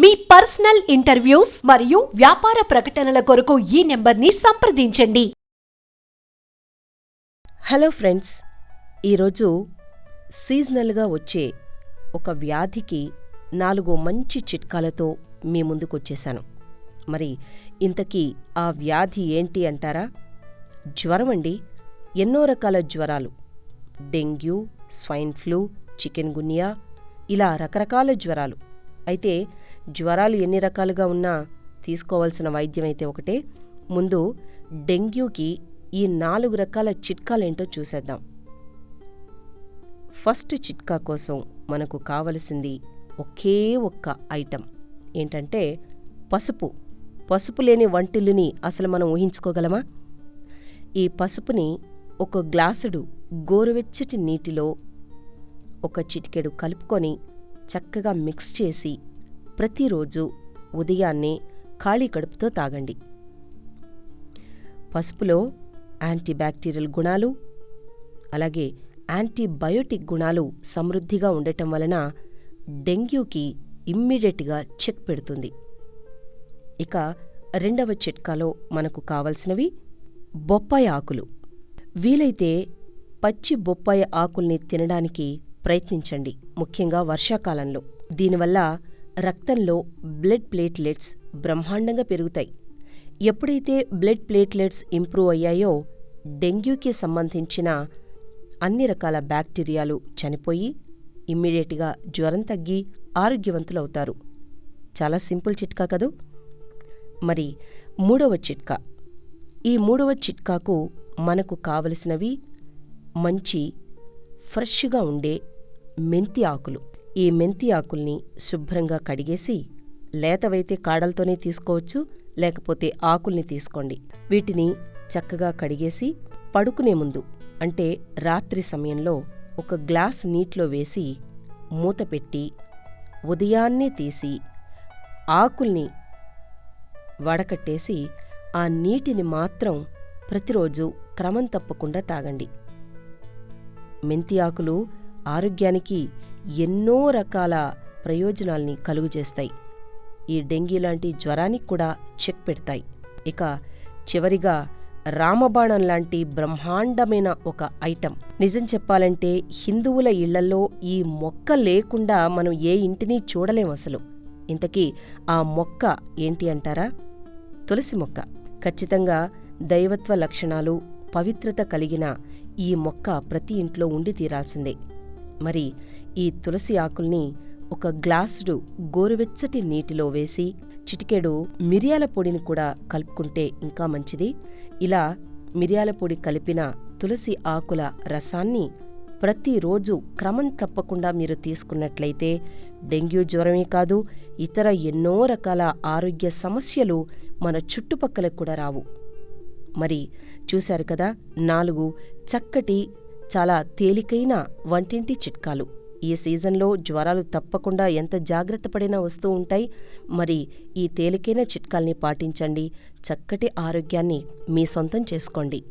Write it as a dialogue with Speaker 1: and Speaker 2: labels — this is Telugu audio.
Speaker 1: మీ పర్సనల్ ఇంటర్వ్యూస్ మరియు వ్యాపార ప్రకటనల కొరకు ఈ నెంబర్ని సంప్రదించండి.
Speaker 2: హలో ఫ్రెండ్స్ ఈరోజు సీజనల్గా వచ్చే ఒక వ్యాధికి నాలుగు మంచి చిట్కాలతో మీ ముందుకొచ్చేశాను మరి ఇంతకీ ఆ వ్యాధి ఏంటి అంటారా? జ్వరం అండి ఎన్నో రకాల జ్వరాలు. Dengue swine flu chikungunya ఇలా రకరకాల జ్వరాలు. అయితే జ్వరాలు ఎన్ని రకాలుగా ఉన్నా తీసుకోవాల్సిన వైద్యం అయితే ఒకటే. ముందు డెంగ్యూకి ఈ నాలుగు రకాల చిట్కాలేంటో చూసేద్దాం. ఫస్ట్ చిట్కా కోసం మనకు కావలసింది ఒకే ఒక్క ఐటెం. ఏంటంటే పసుపు. పసుపు లేని వంటిల్లుని అసలు మనం ఊహించుకోగలమా? ఈ పసుపుని ఒక గ్లాసుడు గోరువెచ్చటి నీటిలో ఒక చిటికెడు కలుపుకొని చక్కగా మిక్స్ చేసి ప్రతిరోజు ఉదయాన్నే ఖాళీ కడుపుతో తాగండి. పసుపులో యాంటీబ్యాక్టీరియల్ గుణాలు అలాగే యాంటీబయోటిక్ గుణాలు సమృద్ధిగా ఉండటం వలన డెంగ్యూకి ఇమ్మీడియట్గా చెక్ పెడుతుంది. ఇక రెండవ చిట్కాలో మనకు కావలసినవి బొప్పాయి ఆకులు. వీలైతే పచ్చి బొప్పాయి ఆకుల్ని తినడానికి ప్రయత్నించండి ముఖ్యంగా వర్షాకాలంలో. దీనివల్ల రక్తంలో బ్లడ్ ప్లేట్లెట్స్ బ్రహ్మాండంగా పెరుగుతాయి. ఎప్పుడైతే బ్లడ్ ప్లేట్లెట్స్ ఇంప్రూవ్ అయ్యాయో డెంగ్యూకి సంబంధించిన అన్ని రకాల బ్యాక్టీరియాలు చనిపోయి ఇమ్మీడియట్గా జ్వరం తగ్గి ఆరోగ్యవంతులవుతారు. చాలా సింపుల్ చిట్కా కదూ? మరి మూడవ చిట్కా. ఈ మూడవ చిట్కాకు మనకు కావలసినవి మంచి ఫ్రెష్గా ఉండే మెంతి ఆకులు. ఈ మెంతి ఆకుల్ని శుభ్రంగా కడిగేసి లేతవైతే కాడలతోనే తీసుకోవచ్చు లేకపోతే ఆకుల్ని తీసుకోండి. వీటిని చక్కగా కడిగేసి పడుకునే ముందు అంటే రాత్రి సమయంలో ఒక గ్లాస్ నీటిలో వేసి మూత పెట్టి ఉదయాన్నే తీసి ఆకుల్ని వడకట్టేసి ఆ నీటిని మాత్రం ప్రతిరోజు క్రమం తప్పకుండా తాగండి. మెంతి ఆకులు ఆరోగ్యానికి ఎన్నో రకాల ప్రయోజనాల్ని కలుగజేస్తాయి. ఈ డెంగీ లాంటి జ్వరానికి కూడా చెక్ పెడతాయి. ఇక చివరిగా రామబాణం లాంటి బ్రహ్మాండమైన ఒక ఐటెం నిజం చెప్పాలంటే హిందువుల ఇళ్ళలో ఈ మొక్క లేకుండా మనం ఏ ఇంటిని చూడలేం అసలు. ఇంతకీ ఆ మొక్క ఏంటి అంటారా? తులసి మొక్క. ఖచ్చితంగా దైవత్వ లక్షణాలు పవిత్రత కలిగిన ఈ మొక్క ప్రతి ఇంట్లో ఉండి తీరాల్సిందే. మరి ఈ తులసి ఆకుల్ని ఒక గ్లాసుడు గోరువెచ్చటి నీటిలో వేసి చిటికెడు మిరియాల పొడిని కూడా కలుపుకుంటే ఇంకా మంచిది. ఇలా మిరియాల పొడి కలిపిన తులసి ఆకుల రసాన్ని ప్రతిరోజు క్రమం తప్పకుండా మీరు తీసుకున్నట్లయితే డెంగ్యూ జ్వరమే కాదు ఇతర ఎన్నో రకాల ఆరోగ్య సమస్యలు మన చుట్టుపక్కల కూడా రావు. మరి చూశారు కదా నాలుగు చక్కటి చాలా తేలికైన వంటింటి చిట్కాలు. ఈ సీజన్లో జ్వరాలు తప్పకుండా ఎంత జాగ్రత్త పడినా వస్తూ ఉంటాయి. మరి ఈ తేలికైన చిట్కాల్ని పాటించండి. చక్కటి ఆరోగ్యాన్ని మీ సొంతం చేసుకోండి.